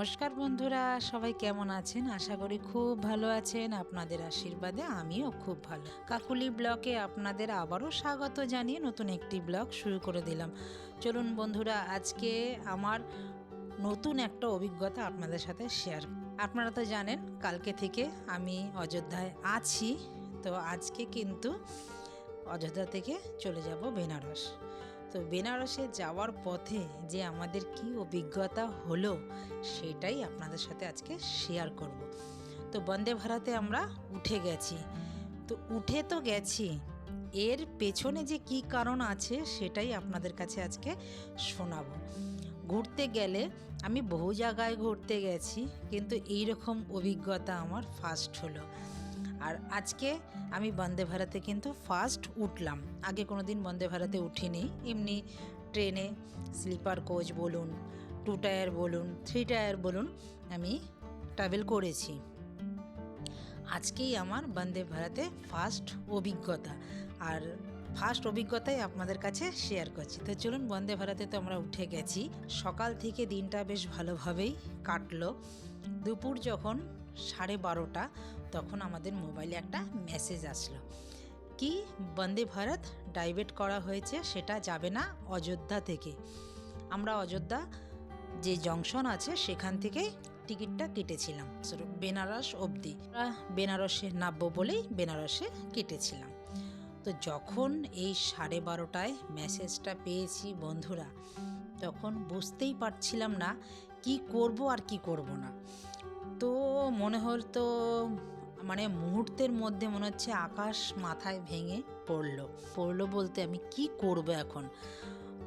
নমস্কার বন্ধুরা, সবাই কেমন আছেন? আশা করি খুব ভালো আছেন। আপনাদের আশীর্বাদে আমিও খুব ভালো। কাকুলি ব্লকে আপনাদের আবারও স্বাগত জানিয়ে নতুন একটি ব্লগ শুরু করে দিলাম। চলুন বন্ধুরা, আজকে আমার নতুন একটা অভিজ্ঞতা আপনাদের সাথে শেয়ার আপনারা তো জানেন, কালকে থেকে আমি অযোধ্যায় আছি। তো আজকে কিন্তু অযোধ্যা থেকে চলে যাব বেনারস। তো বেনারসে যাওয়ার পথে যে আমাদের কি অভিজ্ঞতা হলো, সেটাই আপনাদের সাথে আজকে শেয়ার করব। তো বন্দে ভারতে আমরা উঠে গেছি। তো উঠে তো গেছি। এর পেছনে যে কি কারণ আছে, সেটাই আপনাদের কাছে আজকে শোনাবো। ঘুরতে গেলে আমি বহু জায়গায় ঘুরতে গেছি, কিন্তু এই রকম অভিজ্ঞতা আমার ফার্স্ট হলো। আর আজকে আমি বন্দে ভারতে কিন্তু ফার্স্ট উঠলাম। আগে কোনো দিন বন্দে ভারতে উঠিনি। এমনি ট্রেনে স্লিপার কোচ বলুন, টু টায়ার বলুন, থ্রি টায়ার বলুন আমি ট্রাভেল করেছি। আজকেই আমার বন্দে ভারতে ফার্স্ট অভিজ্ঞতা। আর ফার্স্ট অভিজ্ঞতাই আপনাদের কাছে শেয়ার করছি। তো চলুন, বন্দে ভারতে তো আমরা উঠে গেছি। সকাল থেকে দিনটা বেশ ভালোভাবেই কাটলো। দুপুর যখন সাড়ে বারোটা তখন আমাদের মোবাইলে একটা মেসেজ আসলো। কি বন্দে ভারত ডাইভেট করা হয়েছে, সেটা যাবে না অযোধ্যা থেকে। আমরা অযোধ্যা যে জংশন আছে, সেখান থেকে টিকিটটা কেটেছিলাম। বেনারস অবধি। বেনারসে নামবো বলেই বেনারসে কেটেছিলাম। তো যখন এই সাড়ে বারোটায় মেসেজটা পেয়েছি বন্ধুরা, তখন বুঝতেই পারছিলাম না কি করব আর কি করব না। তো মনে হতো মানে মুহূর্তের মধ্যে মনে হচ্ছে আকাশ মাথায় ভেঙে পড়ল। পড়ল বলতে আমি কি করব এখন?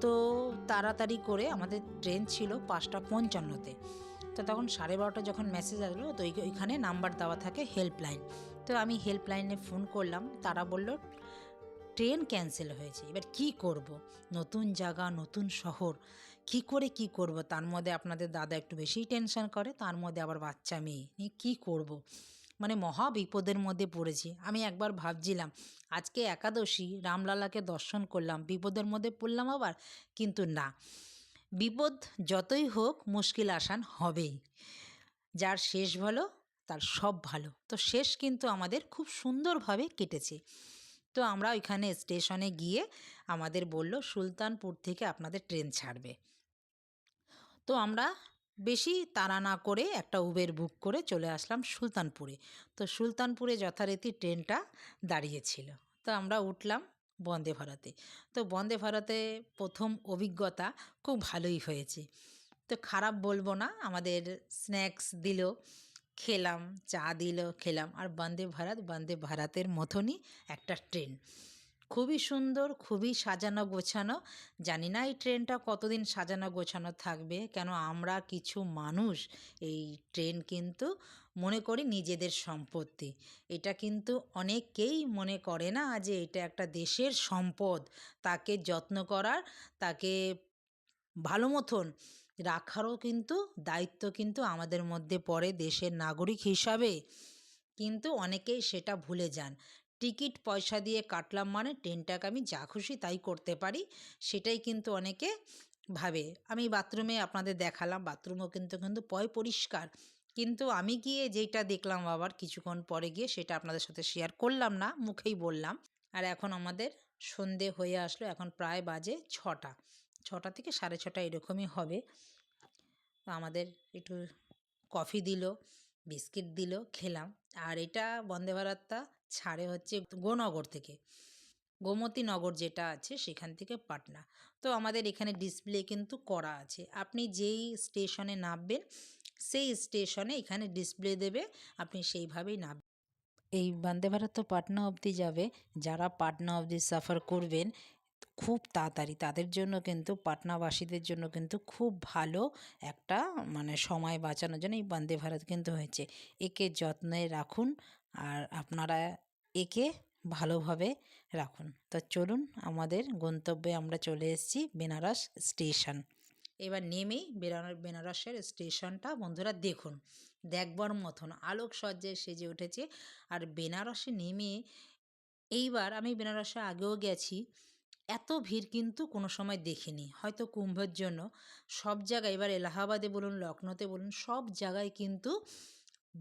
তো তাড়াতাড়ি করে আমাদের ট্রেন ছিল পাঁচটা পঞ্চান্নতে। তো তখন সাড়ে বারোটা যখন মেসেজ আসলো, তো ওই- ওইখানে নাম্বার দেওয়া থাকে হেল্পলাইন তো আমি হেল্পলাইনে ফোন করলাম, তারা বলল ট্রেন ক্যান্সেল হয়েছে, এবার কি করব? নতুন জায়গা, নতুন শহর, কি করে কি করব? তার মধ্যে আপনাদের দাদা একটু বেশিই টেনশন করে, তার মধ্যে আবার বাচ্চা মেয়ে, নিয়ে কী করব? মানে মহা বিপদের মধ্যে পড়েছি। আমি একবার ভাবছিলাম, আজকে একাদশী, রামলালাকে দর্শন করলাম, বিপদের মধ্যে পড়লাম আবার, কিন্তু না। বিপদ যতই হোক, মুশকিল আসান হবেই। যার শেষ ভালো, তার সব ভালো। তো শেষ কিন্তু আমাদের খুব সুন্দরভাবে কেটেছে। তো আমরা ওইখানে স্টেশনে গিয়ে আমাদের বলল, সুলতানপুর থেকে আপনাদের ট্রেন ছাড়বে। তো আমরা বেশি তাড়া না করে একটা উবের বুক করে চলে আসলাম সুলতানপুরে। তো সুলতানপুরে যথারীতি ট্রেনটা দাঁড়িয়েছিল। তো আমরা উঠলাম বন্দে ভারতে। তো বন্দে ভারতে প্রথম অভিজ্ঞতা খুব ভালোই হয়েছে। তো খারাপ বলব না, আমাদের স্ন্যাক্স দিল, খেলাম, চা দিল, খেলাম। আর বন্দে ভারত, বন্দে ভারতের মতনই একটা ট্রেন। খুবই সুন্দর, খুবই সাজানো গোছানো। জানি না এই ট্রেনটা কতদিন সাজানো গোছানো থাকবে, কেন আমরা কিছু মানুষ এই ট্রেন কিন্তু মনে করি নিজেদের সম্পত্তি। এটা কিন্তু অনেকেই মনে করে না যে এটা একটা দেশের সম্পদ। তাকে যত্ন করার, তাকে ভালো মতন রাখারও কিন্তু দায়িত্ব কিন্তু আমাদের মধ্যে পড়ে দেশের নাগরিক হিসাবে। কিন্তু অনেকেই সেটা ভুলে যান। টিকিট পয়সা দিয়ে কাটলাম মানে ট্রেনটাকে আমি যা খুশি তাই করতে পারি, সেটাই কিন্তু অনেকে ভাবে। আমি বাথরুমে আপনাদের দেখালাম, বাথরুমও কিন্তু কিন্তু পয় পরিষ্কার। কিন্তু আমি গিয়ে যেটা দেখলাম আবার কিছুক্ষণ পরে গিয়ে সেটা আপনাদের সাথে শেয়ার করলাম না, মুখেই বললাম। আর এখন আমাদের সন্ধে হয়ে আসলো, এখন প্রায় বাজে ছটা। ছটা থেকে সাড়ে ছটা এরকমই হবে। আমাদের একটু কফি দিল, বিস্কিট দিল, খেলাম। আর এটা বন্দে ভারতটা ছাড়ে হচ্ছে গোনগর থেকে। গোমতী নগর যেটা আছে সেখান থেকে পাটনা। তো আমাদের এখানে ডিসপ্লে কিন্তু করা আছে। আপনি যেই স্টেশনে নামবেন, সেই স্টেশনে এখানে ডিসপ্লে দেবে, আপনি সেইভাবেই নামবেন এই বন্দে ভারত তো পাটনা অবধি যাবে। যারা পাটনা অবধি সাফার করবেন, খুব তাড়াতাড়ি। তাদের জন্য কিন্তু, পাটনাবাসীদের জন্য কিন্তু খুব ভালো একটা মানে সময় বাঁচানোর জন্য এই বন্দে ভারত কিন্তু হয়েছে। একে যত্নে রাখুন, আর আপনারা একে ভালোভাবে রাখুন। তো চলুন আমাদের গন্তব্যে আমরা চলে এসেছি বেনারস স্টেশন। এবার নেমেই বেনার বেনারসের স্টেশনটা বন্ধুরা দেখুন, দেখবার মতন আলোকসজ্জায় সেজে উঠেছে। আর বেনারসে নেমে এইবার আমি বেনারসে আগেও গেছি, এত ভিড় কিন্তু কোনো সময় দেখিনি। হয়তো কুম্ভের জন্য সব জায়গায়, এবার এলাহাবাদে বলুন লখনৌতে বলুন, সব জায়গায় কিন্তু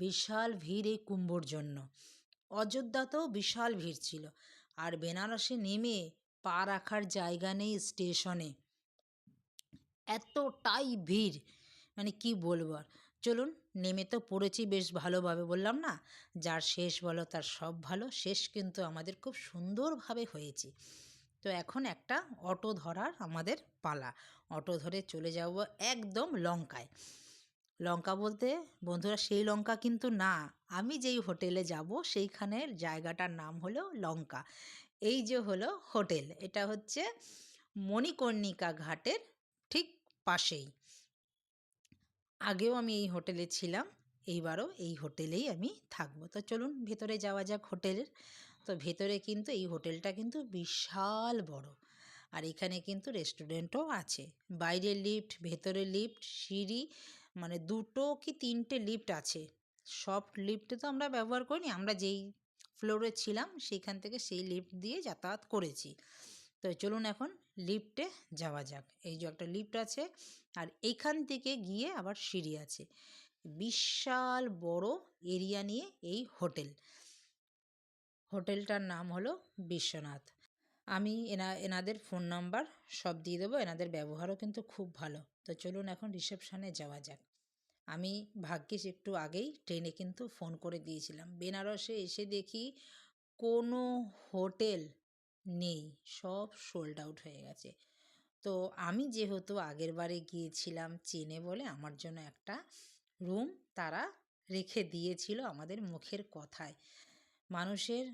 বিশাল ভিড় এই কুম্ভর জন্য। অযোধ্যাতেও বিশাল ভিড় ছিল। আর বেনারসে নেমে পা রাখার জায়গা নেই স্টেশনে। এতটাই ভিড়! মানে কি বলব আর? চলুন, নেমে তো পড়েছি বেশ ভালোভাবে বললাম না? যার শেষ বলো, তার সব ভালো। শেষ কিন্তু আমাদের খুব সুন্দরভাবে হয়েছে। তো এখন একটা অটো ধরার আমাদের পালা। অটো ধরে চলে যাব একদম লঙ্কায়। লঙ্কা বলতে, বন্ধুরা সেই লঙ্কা কিন্তু না। আমি যেই হোটেলে যাব সেইখানের জায়গাটার নাম হলো লঙ্কা। এই যে হলো হোটেল, এটা হচ্ছে মণিকর্ণিকা ঘাটের ঠিক পাশেই। আগেও আমি এই হোটেলে ছিলাম, এইবারও এই হোটেলেই আমি থাকব। তো চলুন, ভেতরে যাওয়া যাক হোটেলের। তো ভেতরে কিন্তু এই হোটেলটা কিন্তু বিশাল বড়। আর এখানে কিন্তু রেস্টুরেন্টও আছে। বাইরে লিফট ভেতরে লিফট, সিঁড়ি মানে দুটো কি তিনটে লিফট আছে। সব লিফটে তো আমরা ব্যবহার করিনি, আমরা যেই ফ্লোরে ছিলাম সেইখান থেকে সেই লিফট দিয়ে যাতায়াত করেছি। তো চলুন এখন লিফটে যাওয়া যাক। এই যে একটা লিফট আছে আর এইখান থেকে গিয়ে আবার সিঁড়ি আছে। বিশাল বড় এরিয়া নিয়ে এই হোটেল হোটেলটার নাম হলো বিশ্বনাথ। আমি এনা, এনাদের ফোন নাম্বার সব দিয়ে দেবো, এনাদের ব্যবহারও কিন্তু খুব ভালো। তো চলুন এখন রিসেপশানে যাওয়া যাক। আমি ভাগ্যিস একটু আগেই ট্রেনে কিন্তু ফোন করে দিয়েছিলাম। বেনারসে এসে দেখি কোনো হোটেল নেই, সব সোল্ড আউট হয়ে গেছে। তো আমি যেহেতু আগের বারে গিয়েছিলাম চেনে বলে আমার জন্য একটা রুম তারা রেখে দিয়েছিল আমাদের মুখের কথায়। মানুষের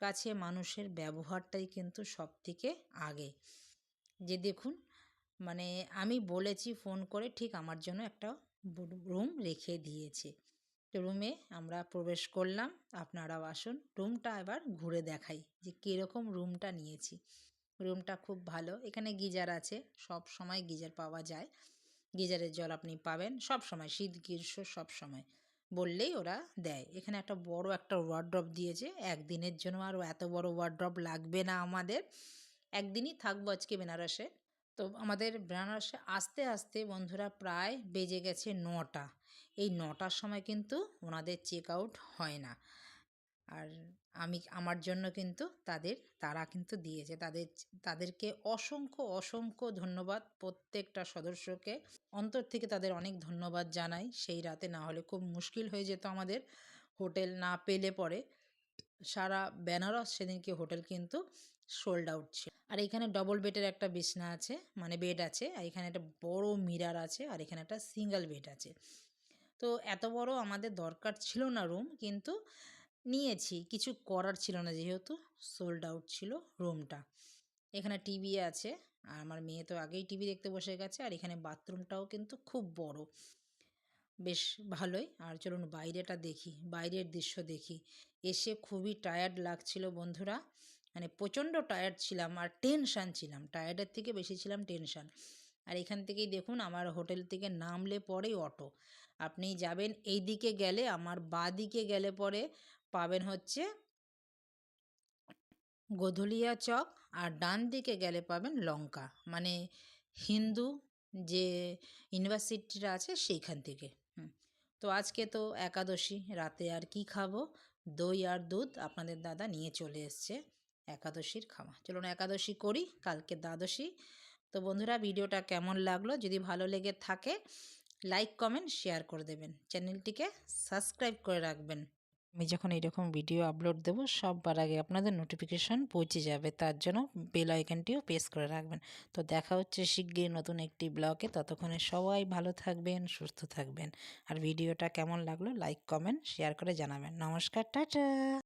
কাছে মানুষের ব্যবহারটাই কিন্তু সব থেকে আগে। যে দেখুন মানে আমি বলেছি ফোন করে ঠিক আমার জন্য একটা রুম রেখে দিয়েছে। তো রুমে আমরা প্রবেশ করলাম, আপনারাও আসুন। রুমটা এবার ঘুরে দেখাই যে কীরকম রুমটা নিয়েছি। রুমটা খুব ভালো। এখানে গিজার আছে, সব সময় গিজার পাওয়া যায়। গিজারের জল আপনি পাবেন, সব সময়, শীত, গ্রীষ্ম, সব সময়। বললেই ওরা দেয়। এখানে একটা বড় একটা ওয়ার্ড্রপ দিয়েছে। একদিনের জন্য আর এত বড় ওয়ার্ড্রপ লাগবে না আমাদের। একদিনই থাকব আজকে বেনারসে। তো আমাদের বেনারসে আস্তে আস্তে বন্ধুরা প্রায় বেজে গেছে নটা। এই নটার সময় কিন্তু ওনাদের চেক আউট হয় না। আর আমি, আমার জন্য কিন্তু তাদের, তারা কিন্তু দিয়েছে। তাদের, তাদেরকে অসংখ্য অসংখ্য ধন্যবাদ। প্রত্যেকটা সদস্যকে অন্তর থেকে তাদের অনেক ধন্যবাদ জানাই। সেই রাতে না হলে খুব মুশকিল হয়ে যেত আমাদের। হোটেল না পেলে পরে সারা বেনারস সেদিনকে হোটেল কিন্তু সোল্ড আউট ছিল। আর এখানে ডবল বেডের একটা বিছনা আছে মানে বেড আছে, আর এখানে একটা বড় মিরার আছে, আর এখানে একটা সিঙ্গেল বেড আছে। তো এত বড় আমাদের দরকার ছিল না রুম কিন্তু নিয়েছি, কিছু করার ছিল না যেহেতু সোল্ড আউট ছিল রুমটা এখানে টিভি আছে, আর আমার মেয়ে তো আগেই টিভি দেখতে বসে গেছে, আর এখানে বাথরুমটাও কিন্তু খুব বড়। বেশ ভালোই। আর চলুন বাইরেটা দেখি, বাইরের দৃশ্য দেখি। এসে খুবই টায়ার্ড লাগছিল বন্ধুরা। মানে প্রচণ্ড টায়ার্ড ছিলাম আর টেনশান ছিলাম। টায়ার্ডের থেকে বেশি ছিলাম টেনশান আর এখান থেকেই দেখুন আমার হোটেল থেকে নামলে পরেই অটো। আপনি যাবেন এই দিকে গেলে, আমার বা দিকে গেলে পরে পাবেন হচ্ছে গোধুলিয়া চক আর ডান দিকে গেলে পাবেন লঙ্কা। মানে হিন্দু যে ইউনিভার্সিটিটা আছে সেইখান থেকে। তো আজকে তো একাদশী, রাতে আর কি খাব? দই আর দুধ আপনাদের দাদা নিয়ে চলে এসছে একাদশীর খাওয়া। চলুন একাদশী করি, কালকে দ্বাদশী। তো বন্ধুরা, ভিডিওটা কেমন লাগল? যদি ভালো লেগে থাকে, লাইক, কমেন্ট, শেয়ার করে দেবেন। চ্যানেলটিকে সাবস্ক্রাইব করে রাখবেন। আমি যখন এরকম ভিডিও আপলোড দেব, সববার আগে আপনাদের নোটিফিকেশান পৌঁছে যাবে। তার জন্য বেল আইকনটিও প্রেস করে রাখবেন। তো দেখা হচ্ছে শিগগির নতুন একটি ব্লগে ততক্ষণে সবাই ভালো থাকবেন, সুস্থ থাকবেন। আর ভিডিওটা কেমন লাগল লাইক কমেন্ট শেয়ার করে জানাবেন। নমস্কার, টাটা!